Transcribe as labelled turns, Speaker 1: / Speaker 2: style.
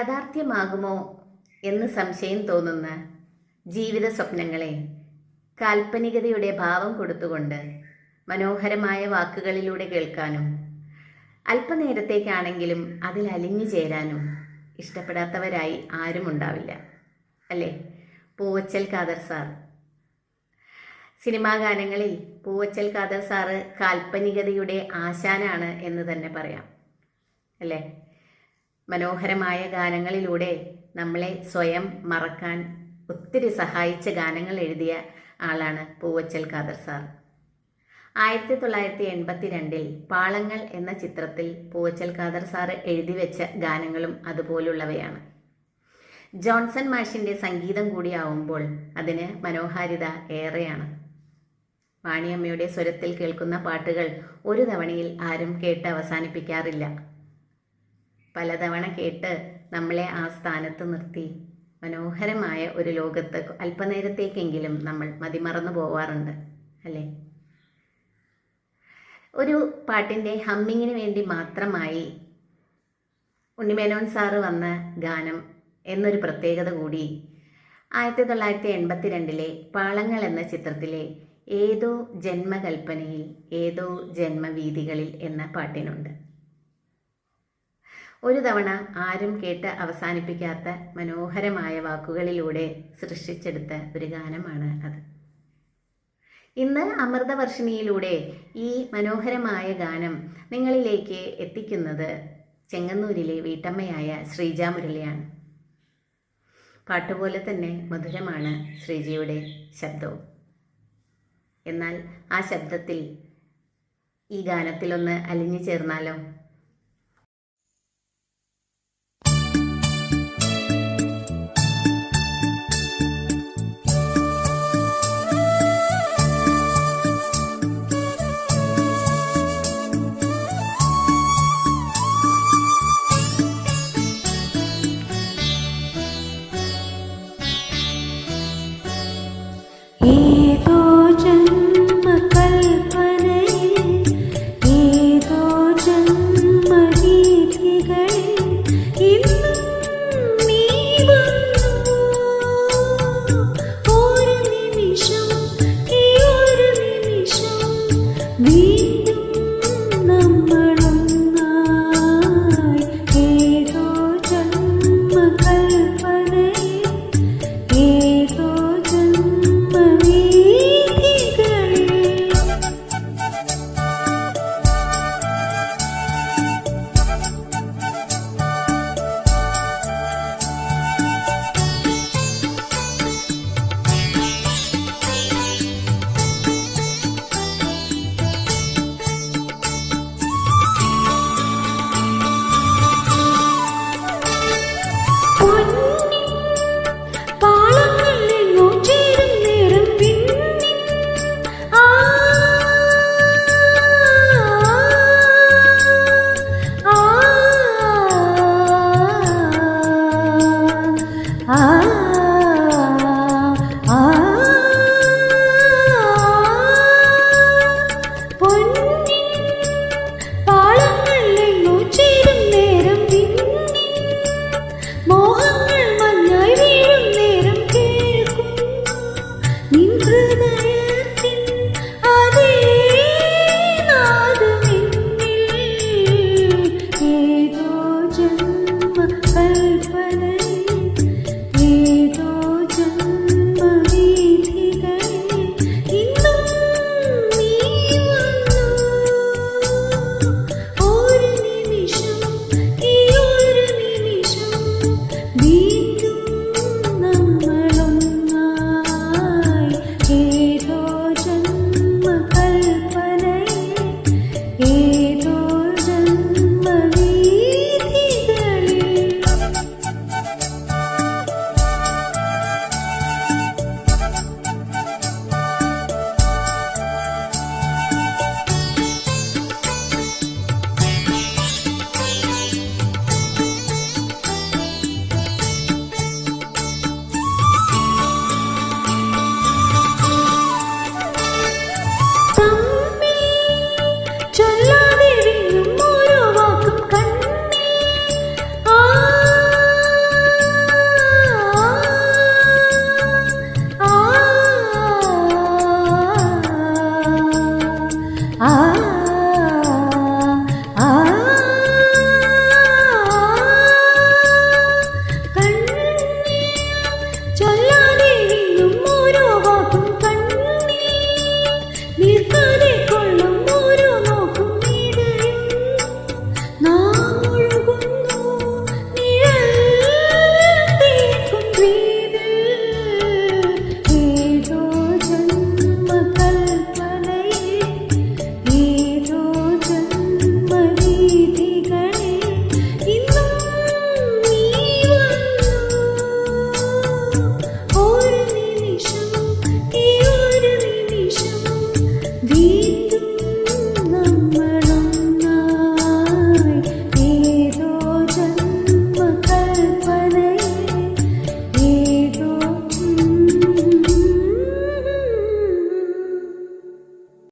Speaker 1: യാഥാർത്ഥ്യമാകുമോ എന്ന് സംശയം തോന്നുന്ന ജീവിത സ്വപ്നങ്ങളെ കാൽപ്പനികതയുടെ ഭാവം കൊടുത്തുകൊണ്ട് മനോഹരമായ വാക്കുകളിലൂടെ കേൾക്കാനും അല്പനേരത്തേക്കാണെങ്കിലും അതിൽ അലിഞ്ഞു ചേരാനും ഇഷ്ടപ്പെടാത്തവരായി ആരും ഉണ്ടാവില്ല. അല്ലേ? പൂവച്ചൽ ഖാദർ സാർ. സിനിമാ ഗാനങ്ങളിൽ പൂവച്ചൽ ഖാദർ സാറ് കാൽപ്പനികതയുടെ ആശാനാണ് എന്ന് തന്നെ പറയാം. അല്ലേ? മനോഹരമായ ഗാനങ്ങളിലൂടെ നമ്മളെ സ്വയം മറക്കാൻ ഒത്തിരി സഹായിച്ച ഗാനങ്ങൾ എഴുതിയ ആളാണ് പൂവച്ചൽ ഖാദർ സാർ. ആയിരത്തി തൊള്ളായിരത്തി എൺപത്തി രണ്ടിൽ പാളങ്ങൾ എന്ന ചിത്രത്തിൽ പൂവച്ചൽ ഖാദർ സാർ എഴുതി വെച്ച ഗാനങ്ങളും അതുപോലുള്ളവയാണ്. ജോൺസൺ മാഷിന്റെ സംഗീതം കൂടിയാവുമ്പോൾ അതിന് മനോഹാരിത ഏറെയാണ്. വാണിയമ്മയുടെ സ്വരത്തിൽ കേൾക്കുന്ന പാട്ടുകൾ ഒരു തവണയിൽ ആരും കേട്ട് അവസാനിപ്പിക്കാറില്ല. പലതവണ കേട്ട് നമ്മളെ ആ സ്ഥാനത്ത് നിർത്തി. മനോഹരമായ ഒരു ലോകത്ത് അല്പനേരത്തേക്കെങ്കിലും നമ്മൾ മതിമറന്നു പോവാറുണ്ട് അല്ലേ? ഒരു പാട്ടിന്റെ ഹമ്മിങ്ങിന് വേണ്ടി മാത്രമായി ഉണ്ണിമേനോൻ സാറ് വന്ന ഗാനം എന്നൊരു പ്രത്യേകത കൂടി ആയിരത്തി തൊള്ളായിരത്തി എൺപത്തിരണ്ടിലെ പാളങ്ങൾ എന്ന ചിത്രത്തിലെ ഏതോ ജന്മകൽപ്പനയിൽ ഏതോ ജന്മവീതികളിൽ എന്ന പാട്ടിനുണ്ട്. ഒരു തവണ ആരും കേട്ട് അവസാനിപ്പിക്കാത്ത മനോഹരമായ വാക്കുകളിലൂടെ സൃഷ്ടിച്ചെടുത്ത ഒരു ഗാനമാണ് അത്. ഇന്ന് അമൃതവർഷിണിയിലൂടെ ഈ മനോഹരമായ ഗാനം നിങ്ങളിലേക്ക് എത്തിക്കുന്നത് ചെങ്ങന്നൂരിലെ വീട്ടമ്മയായ ശ്രീജ മുരളിയാണ്. പാട്ടുപോലെ തന്നെ മധുരമാണ് ശ്രീജിയുടെ ശബ്ദവും. എന്നാൽ ആ ശബ്ദത്തിൽ ഈ ഗാനത്തിലൊന്ന് അലിഞ്ഞു ചേർന്നാലോ?
Speaker 2: We कल्पना